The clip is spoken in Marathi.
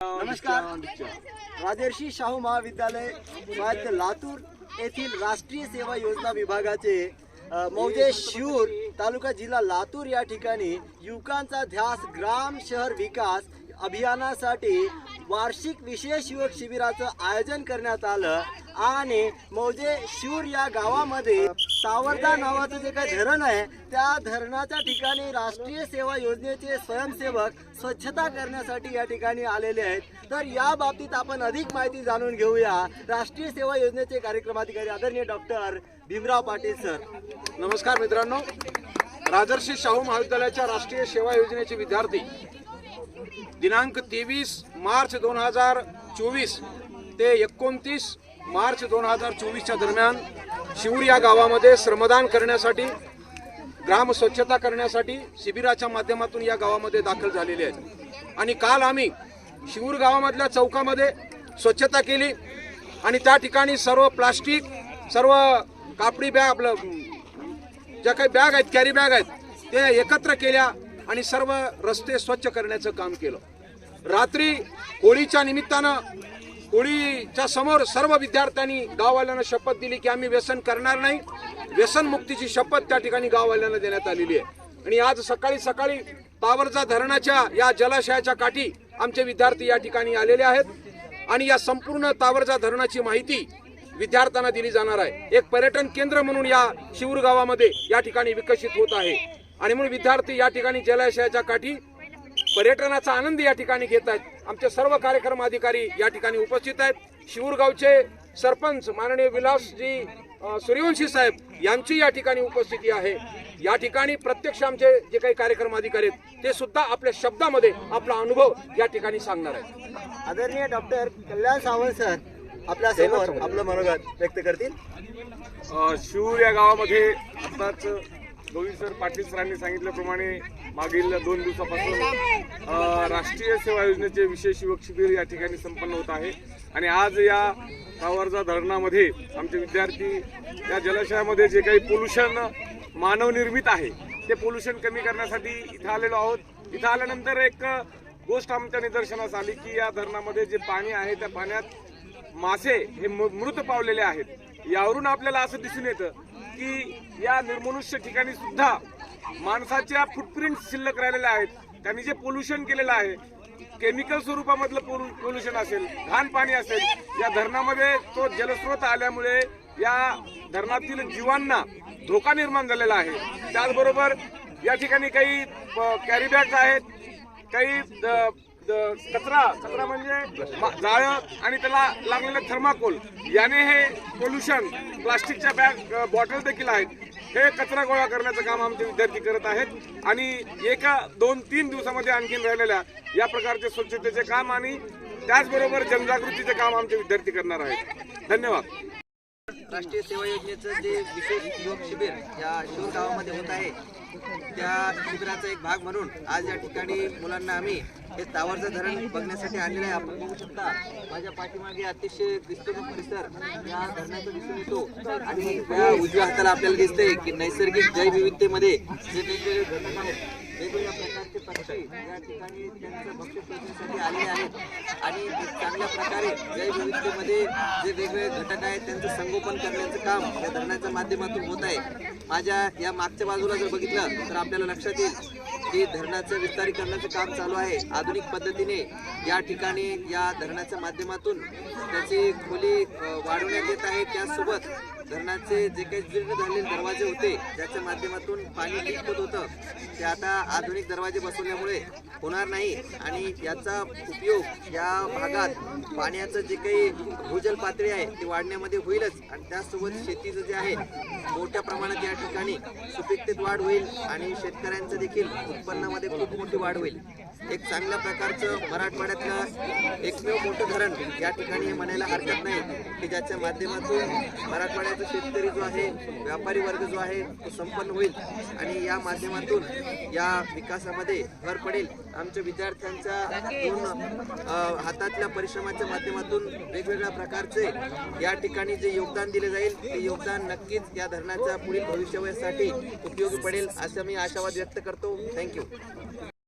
नमस्कार. राजर्षी शाहू महाविद्यालय स्वायत्त लातूर येथील राष्ट्रीय सेवा योजना विभागाचे मौजे शिऊर तालुका जिल्हा लातूर या ठिकाणी युवकांचा ध्यास ग्राम शहर विकास अभियानासाठी वार्षिक विशेष युवक शिबिराचं आयोजन करण्यात आलं आणि मौजे शूर या गावामध्ये सावरदा नावाचं जे काही धरण आहे त्या धरणाच्या ठिकाणी राष्ट्रीय सेवा योजनेचे स्वयंसेवक स्वच्छता करण्यासाठी या ठिकाणी आलेले आहेत. तर या बाबतीत आपण अधिक माहिती जाणून घेऊया. राष्ट्रीय सेवा योजनेचे कार्यक्रमाधिकारी आदरणीय डॉक्टर भीमराव पाटील सर. नमस्कार मित्रांनो. राजर्षी शाहू महाविद्यालयाच्या राष्ट्रीय सेवा योजनेचे विद्यार्थी दिनांक तेवीस मार्च दोन हजार चोवीस ते एकोणतीस मार्च दोन हजार चोवीसच्या दरम्यान शिवूर या गावामध्ये श्रमदान करण्यासाठी ग्राम स्वच्छता करण्यासाठी शिबिराच्या माध्यमातून या गावामध्ये दाखल झालेले आहेत. आणि काल आम्ही शिवूर गावामधल्या चौकामध्ये स्वच्छता केली आणि त्या ठिकाणी सर्व प्लास्टिक सर्व कापडी बॅग आपलं ज्या काही बॅग आहेत कॅरी बॅग आहेत ते एकत्र केल्या आणि सर्व रस्ते स्वच्छ करण्याचं काम केलं. रात्री होळीच्या निमित्तानं होळीच्या समोर सर्व विद्यार्थ्यांनी गाववाल्यांना शपथ दिली की आम्ही व्यसन करणार नाही. व्यसनमुक्तीची शपथ त्या ठिकाणी गाववाल्यांना देण्यात आलेली आहे. आणि आज सकाळी सकाळी पावरजा धरणाच्या या जलाशयाच्या काठी आमचे विद्यार्थी या ठिकाणी आलेले आहेत. आणि या संपूर्ण तावरजा धरणाची माहिती विद्यार्थ्यांना दिली जाणार आहे. एक पर्यटन केंद्र म्हणून या शिवूर गावामध्ये या ठिकाणी विकसित होत आहे. आणि म्हणून विद्यार्थी या ठिकाणी जलाशयाच्या काठी पर्यटनाचा आनंद या ठिकाणी घेत आहेत. आमचे सर्व कार्यक्रम अधिकारी या ठिकाणी उपस्थित आहेत. शिवूर गावचे सरपंच माननीय विलासजी सूर्यवंशी साहेब यांची या ठिकाणी उपस्थिती आहे. या ठिकाणी प्रत्यक्ष आमचे जे काही कार्यक्रम अधिकारी आहेत ते सुद्धा आपल्या शब्दामध्ये आपला अनुभव या ठिकाणी सांगणार आहेत. आदरणीय डॉक्टर कल्याण सावंत सर आपल्यासमोर आपलं मनोगत व्यक्त करतील. शिवूर या गावामध्ये आताच गोविंद सर पाटील सरांनी सांगितल्याप्रमाणे मागील दोन दिवसापासून राष्ट्रीय सेवा योजनेचे विशेष युवक शिबिर या ठिकाणी संपन्न होत आहे. आणि आज या सावरजा धरणामध्ये आमचे विद्यार्थी या जलाशयामध्ये जे काही पोल्युशन मानवनिर्मित आहे ते पोल्युशन कमी करण्यासाठी इथं आलेलो आहोत. इथं आल्यानंतर एक गोष्ट आमच्या निदर्शनास आली की या धरणामध्ये जे पाणी आहे त्या पाण्यात मासे हे म- मृत पावलेले आहेत. यावरून आपल्याला असं दिसून येतं की या निर्मनुष्य ठिकाणी सुद्धा माणसाच्या फुटप्रिंट शिल्लक राहिलेल्या आहेत. त्यांनी जे पोल्युशन केलेलं आहे केमिकल स्वरूपामधलं पोल्युशन असेल घाण पाणी असेल या धरणामध्ये तो जलस्रोत आल्यामुळे या धरणातील जीवांना धोका निर्माण झालेला आहे. त्याचबरोबर या ठिकाणी काही कॅरीबॅग्स आहेत काही द- कचरा. कचरा म्हणजे जाळं आणि त्याला लागलेलं थर्माकोल. याने हे पोल्युशन प्लास्टिकच्या बॅग बॉटल देखील आहेत. हे कचरा गोळा करण्याचं काम आमचे विद्यार्थी करत आहेत. आणि एका दोन तीन दिवसामध्ये आणखीन राहिलेल्या या प्रकारचे स्वच्छतेचे काम आणि त्याचबरोबर जनजागृतीचे काम आमचे विद्यार्थी करणार आहेत. धन्यवाद. राष्ट्रीय सेवा योजनेचं जे विशेष योग शिबिर या शिवर गावामध्ये होत आहे त्या शिबिराचा एक भाग म्हणून आज या ठिकाणी मुलांना आम्ही हे तावरचं धरण बघण्यासाठी आणलेलं आहे. आपण बघू शकता माझ्या पाठीमागे अतिशय विस्तृत परिसर. या धरणाचा दिसून येतो. आणि या उजव्या हाताला आपल्याला दिसतंय की नैसर्गिक जैवविविधतेमध्ये जे वेगवेगळे घटक आहेत वेगवेगळ्या प्रकारचे पक्षी या ठिकाणी त्यांचं भक्ष्य शोधण्यासाठी आलेले आहेत. आणि चांगल्या प्रकारे जैवविविधतेमध्ये जे वेगवेगळे घटक आहेत त्यांचं संगोपन करण्याचं काम या धरणाच्या माध्यमातून होत आहे. माझ्या या मागच्या बाजूला जर बघितलं तर आपल्याला लक्षात येईल की धरणाचं विस्तारीकरणाचं काम चालू आहे. आधुनिक पद्धतीने या ठिकाणी या धरणाच्या माध्यमातून त्याची खोली वाढवण्यात येत आहे. त्यासोबत धरणाचे जे काही जीर्ण झालेले दरवाजे होते ज्याच्या माध्यमातून पाणी निघत होतं ते आता आधुनिक दरवाजे बसवल्यामुळे होणार नाही. आणि याचा उपयोग या भागात पाण्याचं जे काही भूजल पातळी आहे ती वाढण्यामध्ये होईलच. आणि त्याचसोबत शेतीचं जे आहे मोठ्या प्रमाणात या ठिकाणी सुपिकतेत वाढ होईल आणि शेतकऱ्यांचं देखील उत्पन्नामध्ये खूप मोठी वाढ होईल. एक चांगल्या प्रकारचं मराठवाड्यातलं एकमेव मोठं धरण या ठिकाणी हे म्हणायला हरकत नाही की ज्याच्या माध्यमातून मराठवाड्यात मराठवाड्याचा शेतकरी जो आहे व्यापारी वर्ग जो आहे तो संपन्न होईल आणि या माध्यमातून या विकासामध्ये भर पडेल. आमच्या विद्यार्थ्यांच्या हातातल्या परिश्रमाच्या माध्यमातून वेगवेगळ्या प्रकारचे या ठिकाणी जे योगदान दिले जाईल ते योगदान नक्कीच या धरणाच्या पुढील भविष्यासाठी उपयोगी पडेल असं मी आशावाद व्यक्त करतो. थँक्यू